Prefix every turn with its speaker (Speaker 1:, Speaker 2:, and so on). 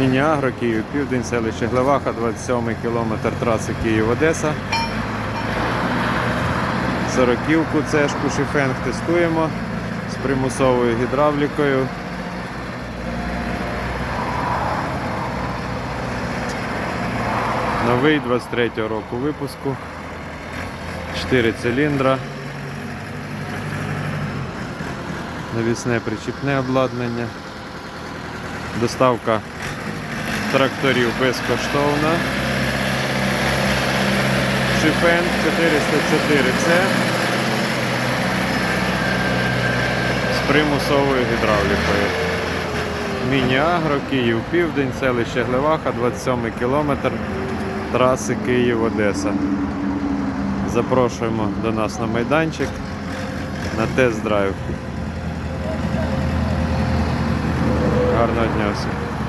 Speaker 1: Міні-Агро, Київ, Південь, селище Глеваха, 27 кілометр траси Київ-Одеса. Сороківку цешку Шифенг тестуємо з примусовою гідравлікою. Новий 23 року випуску. 4 циліндра. Навісне причіпне обладнання. Доставка тракторів безкоштовна. Шифен 404C з примусовою гідравлікою. Міні-Агро, Київ, Південь, селище Глеваха, 27 кілометр траси Київ-Одеса. Запрошуємо до нас на майданчик на тест-драйв. Гарного дня всім.